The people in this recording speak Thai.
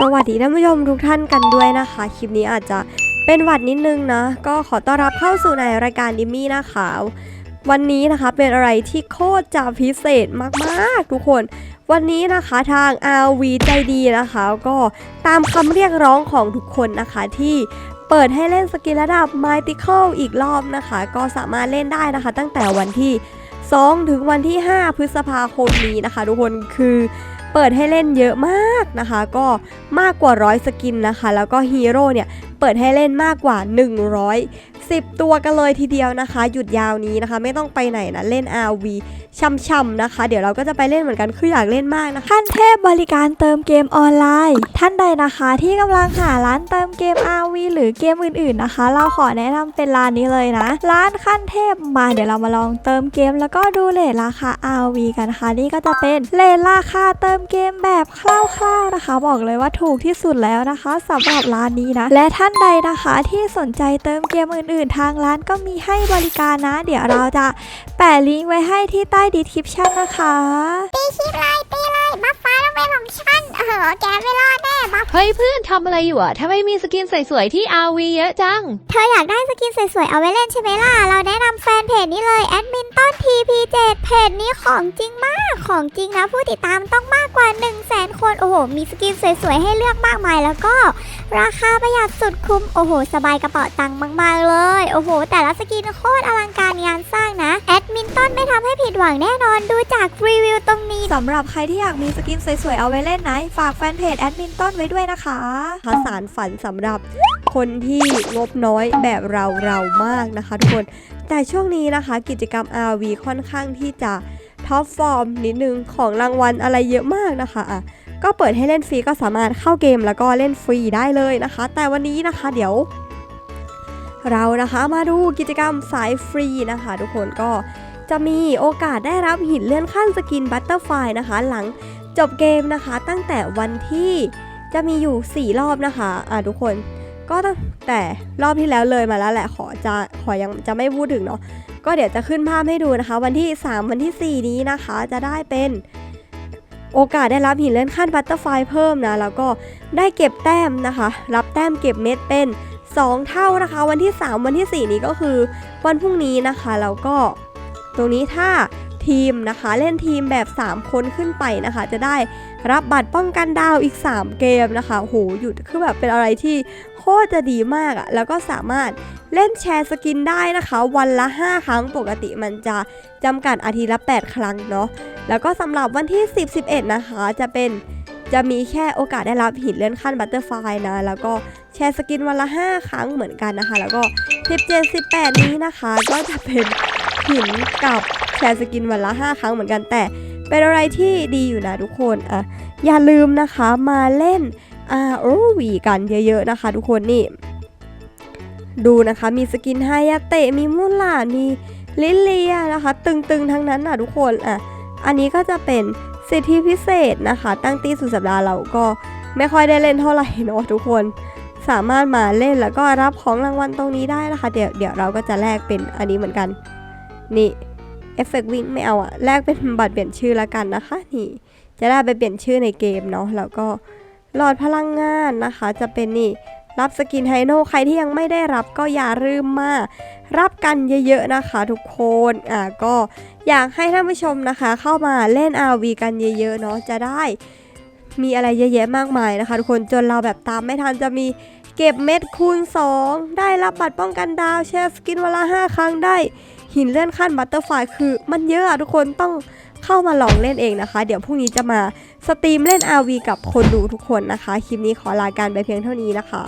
สวัสดีท่านผู้ชมทุกท่านกันด้วยนะคะ คลิปนี้อาจจะเป็นหวัดนิดนึงนะ ก็ขอต้อนรับเข้าสู่ในรายการดิมมี่นะคะ วันนี้นะคะเป็นอะไรที่โคตรจะพิเศษมากๆทุกคน วันนี้นะคะทาง RV ใจดีนะคะ ก็ตามคำเรียกร้องของทุกคนนะคะที่เปิดให้เล่นสกินระดับ Mythical อีกรอบนะคะ ก็สามารถเล่นได้นะคะ ตั้งแต่วันที่ 2 ถึงวันที่ 5 พฤษภาคมนี้นะคะ ทุกคนคือเปิดให้เล่นเยอะมากนะคะ ก็มากกว่าร้อยสกินนะคะ แล้วก็ฮีโร่เนี่ยเปิดให้เล่นมากกว่า 100 10 ตัวกันเลยทีเดียวนะคะ หยุดยาวนี้นะคะ ไม่ต้องไปไหนนะ เล่น RV ช่ำๆนะคะ เดี๋ยวเราก็จะไปเล่นเหมือนกันคืออยากเล่นมากนะคะขั้นเทพบริการเติมเกมออนไลน์ ท่านใดนะคะที่กำลังหาร้านเติมเกม RV หรือเกมอื่นๆนะคะ เราขอแนะนำเป็นร้านนี้เลยนะ ร้านขั้นเทพมาเดี๋ยวเรามาลองเติมเกม แล้วก็ดูเลทราคา RV กันนะคะ นี่ก็จะเป็นเลทราคาเติมเกมแบบคร่าวๆนะคะ บอกเลยว่าถูกที่สุดแล้วนะคะสำหรับร้านนี้นะ และท่านใดนะคะที่สนใจเติมเกมอื่นๆทางร้านก็มีให้บริการนะ เดี๋ยวเราจะแปะลิงก์ไว้ให้ที่ใต้ดีคริปชั่นนะคะตีคลิปเลยตีเลยบัฟฟ้าต้องเป็นของฉันเออแกไม่รอดแน่บัฟเฮ้ยเพื่อนทำอะไรอยู่อะทำไมมีสกินสวยๆที่ RV เยอะจัง เธออยากได้สกินสวยๆเอาไว้เล่นใช่ไหมล่ะ เราแนะนำแฟนเพจนี้เลยแอดมินต้น TP7 เพจนี้ของจริงมากของจริงนะผู้ติดตามต้องมากกว่า 1 0 0 0 0แสนคนโอ้โหมีสกินสวยๆให้เลือกมากมายแล้วก็ ราคาประหยัดสุดคุ้ม โอ้โห สบายกระเป๋าตังค์มากๆเลย โอ้โห แต่ละสกินโคตรอลังการงานสร้างนะ แอดมินต้นไม่ทำให้ผิดหวังแน่นอนดูจากรีวิวตรงนี้สำหรับใครที่อยากมีสกินสวยๆ เอาไว้เล่นนะ ฝากแฟนเพจแอดมินต้นไว้ด้วยนะคะนะคะสารฝันสำหรับคนที่งบน้อยแบบเราเรามากนะคะ ทุกคน แต่ช่วงนี้นะคะ กิจกรรม RV ค่อนข้างที่จะท็อปฟอร์มนิดนึงของรางวัลอะไรเยอะมากนะคะอะ ก็เปิดให้เล่นฟรีก็สามารถเข้าเกมแล้วก็เล่นฟรีได้เลยนะคะ แต่วันนี้นะคะเดี๋ยว เรานะคะมาดูกิจกรรมสายฟรีนะคะ ทุกคนก็จะมีโอกาสได้รับหินเลื่อนขั้นสกินบัตเตอร์ไฟนะคะ หลังจบเกมนะคะ ตั้งแต่วันที่จะมีอยู่ 4 รอบนะคะอะทุกคนก็ตั้งแต่รอบที่แล้วเลยมาแล้วแหละขอจะขอยังจะไม่พูดถึงเนาะก็เดี๋ยวจะขึ้นภาพให้ดูนะคะ วันที่ 3 วันที่ 4 นี้นะคะ จะได้เป็น โอกาสได้รับหินเลื่อนขั้นบัตเตอร์ไฟเพิ่มนะ แล้วก็ได้เก็บแต้มนะคะ รับแต้มเก็บเม็ดเป็น 2 เท่านะคะ วันที่ 3 วันที่ 4 นี้ก็คือวันพรุ่งนี้นะคะ แล้วก็ตรงนี้ถ้า ทีมนะคะ เล่นทีมแบบ 3 คนขึ้นไปนะคะ จะได้รับบัตรป้องกันดาวอีก 3 เกมนะคะโหหยุดคือแบบเป็นอะไรที่โคตรจะดีมากอะ่ะแล้วก็สามารถเล่นแชร์สกินได้นะคะ วันละ 5 ครั้งปกติมันจะจำกัดอาทิตย์ละ 8 ครั้งเนาะแล้วก็สำหรับวันที่ 10 11 นะคะ จะเป็นจะมีแค่โอกาสได้รับหินเลื่อนขั้นบัตเตอร์ไฟนะ แล้วก็แชร์สกินวันละ 5 ครั้งเหมือนกันนะคะ แล้วก็ 17 18 นี้นะคะ ก็จะเป็นหินกับ แชร์สกินวันละ 5 ครั้งเหมือนกันแต่เป็นอะไรที่ดีอยู่นะทุกคนอะอย่าลืมนะคะมาเล่น ROV กันเยอะๆนะคะ ทุกคนนี่ ดูนะคะมีสกินไฮยาเตะมีมูลาดมีลิเลียนะคะ ตึงๆทั้งนั้นนะทุกคนอะอันนี้ก็จะเป็นสิทธิพิเศษนะคะ ตั้งตีสุดสัปดาห์เราก็ไม่ค่อยได้เล่นเท่าไหร่เนาะทุกคนสามารถมาเล่นแล้วก็รับของรางวัลตรงนี้ได้นะคะ เดี๋ยวเดี๋ยวเราก็จะแลกเป็นอันนี้เหมือนกัน นี่ เอฟเฟกต์วิ่งไม่เอาอะแลกเป็นบัตรเปลี่ยนชื่อละกันนะคะ นี่ จะได้ไปเปลี่ยนชื่อในเกมเนาะแล้วก็หลอดพลังงานนะคะ จะเป็นนี่รับสกินไฮโนใครที่ยังไม่ได้รับก็อย่าลืมมารับกันเยอะๆนะคะทุกคนอะก็อยากให้ท่านผู้ชมนะคะ เข้ามาเล่น RV กันเยอะๆเนาะจะได้มีอะไรเยอะแยะมากมายนะคะ ทุกคนจนเราแบบตามไม่ทันจะมีเก็บเม็ดคูณ 2 ได้รับบัตรป้องกันดาวแชร์สกินวันละ5ครั้งได้ หินเลื่อนขั้นบัตเตอร์ไฟคือมันเยอะอะทุกคนต้องเข้ามาลองเล่นเองนะคะ เดี๋ยวพรุ่งนี้จะมาสตรีมเล่น RV กับคนดูทุกคนนะคะ คลิปนี้ขอลาการไปเพียงเท่านี้นะคะ